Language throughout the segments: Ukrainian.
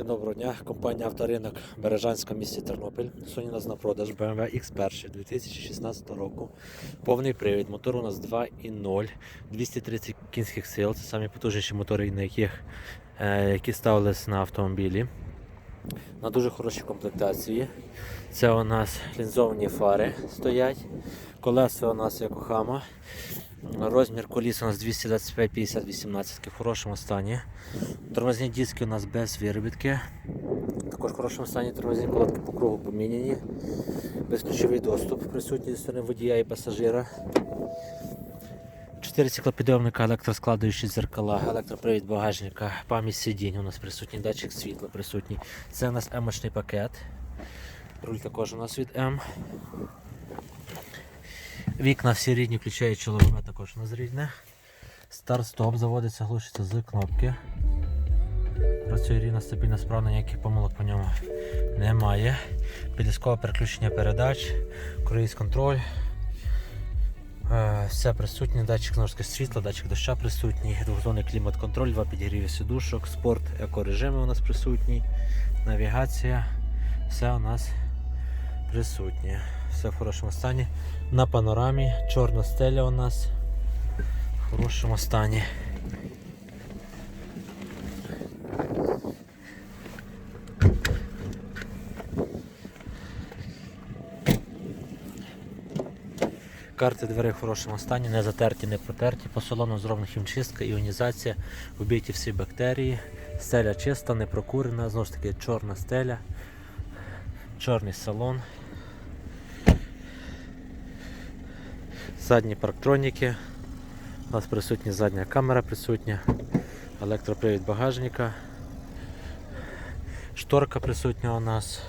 Всім доброго дня. Компанія Авторинок Бережанська місті Тернопіль. Сьогодні у нас на продаж BMW X1 2016 року. Повний привід. Мотор у нас 2.0, 230 кінських сил. Це самі потужніші мотори, на яких, е, які ставились на автомобілі. На дуже хорошій комплектації. Це у нас лінзовані фари стоять. Колеса у нас як у хама. Розмір коліс у нас 225 50 18 в хорошому стані. Тормозні диски у нас без виробітки. Також в хорошому стані тормозні колодки по кругу поміняні. Безключовий доступ присутній зі сторони водія і пасажира. Чотири циклопідйомника, електроскладуючі зеркала, електропривід багажника, пам'ять сидінь у нас присутній, датчик світла присутній. Це у нас емочний пакет. Руль також у нас від М. Вікна всі рідні, включаючи лобове також у нас рідне. Старт-стоп заводиться, глушиться з кнопки. Працює рівно, стабільно, справно, ніяких помилок по ньому немає. Підліскове переключення передач, круїз контроль. Е, Все присутнє, датчик знову світла, датчик доща присутній, двохзонний клімат-контроль, два підігріви сідушок, спорт, екорежими у нас присутній, навігація, все у нас присутнє. Все в хорошому стані. На панорамі чорна стеля у нас в хорошому стані. Карти дверей в хорошому стані, не затерті, не протерті. По салону зроблена хімчистка, іонізація, вбиті всі бактерії. Стеля чиста, не прокурена, знову ж таки чорна стеля, чорний салон. Задні парктроніки. У нас присутня задня камера присутня, електропривід багажника, шторка присутня у нас.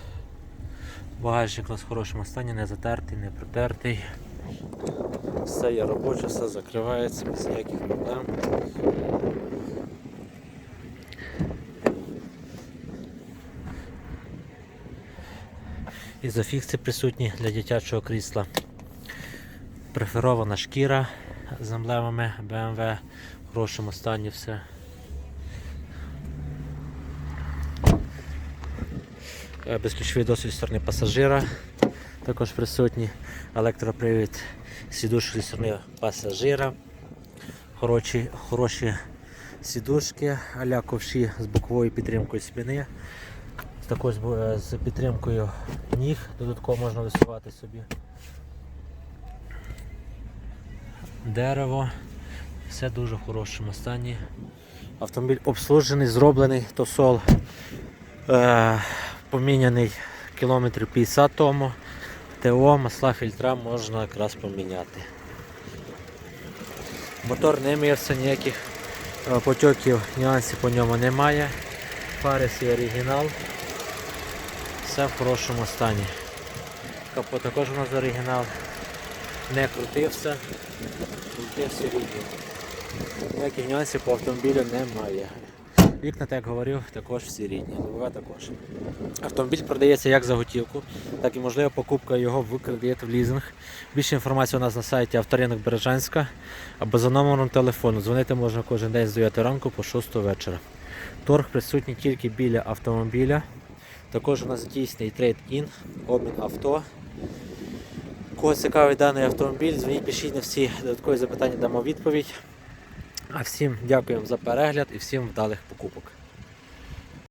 Багажник у нас в хорошому стані, не затертий, не протертий. Все є робоче, все закривається без ніяких проблем. Ізофікси присутні для дитячого крісла. Преферована шкіра з емблемами BMW в хорошому стані все. Е, Безключовий досвід зі сторони пасажира. Також присутній електропривід сідушок зі сторони пасажира. Хороші, хороші сідушки, аля ковші з боковою підтримкою спини. Також е, з підтримкою ніг, додатково можна висувати собі. Дерево, все дуже в хорошому стані. Автомобіль обслужений, зроблений тосол е, поміняний кілометрів 50 тому. ТО, масла, фільтра можна якраз поміняти. Мотор не мився, ніяких е, потьоків, нюансів по ньому немає. Фари всі оригінал. Все в хорошому стані. Капот також у нас оригінал. Не крутився, крутився рідні. Ніяких нюансів по автомобілю немає. Вікна, так як говорив, також всі рідні. Лобове також. Автомобіль продається як за готівку, так і можлива покупка його в кредит в лізинг. Більше інформації у нас на сайті Авторинок Бережанська або за номером телефону. Дзвонити можна кожен день з 9 ранку по 6 вечора. Торг присутній тільки біля автомобіля. Також у нас дійсний трейд-ін, обмін авто. Кого цікавий даний автомобіль, дзвоніть, пишіть на всі додаткові запитання, дамо відповідь. А всім дякуємо за перегляд і всім вдалих покупок.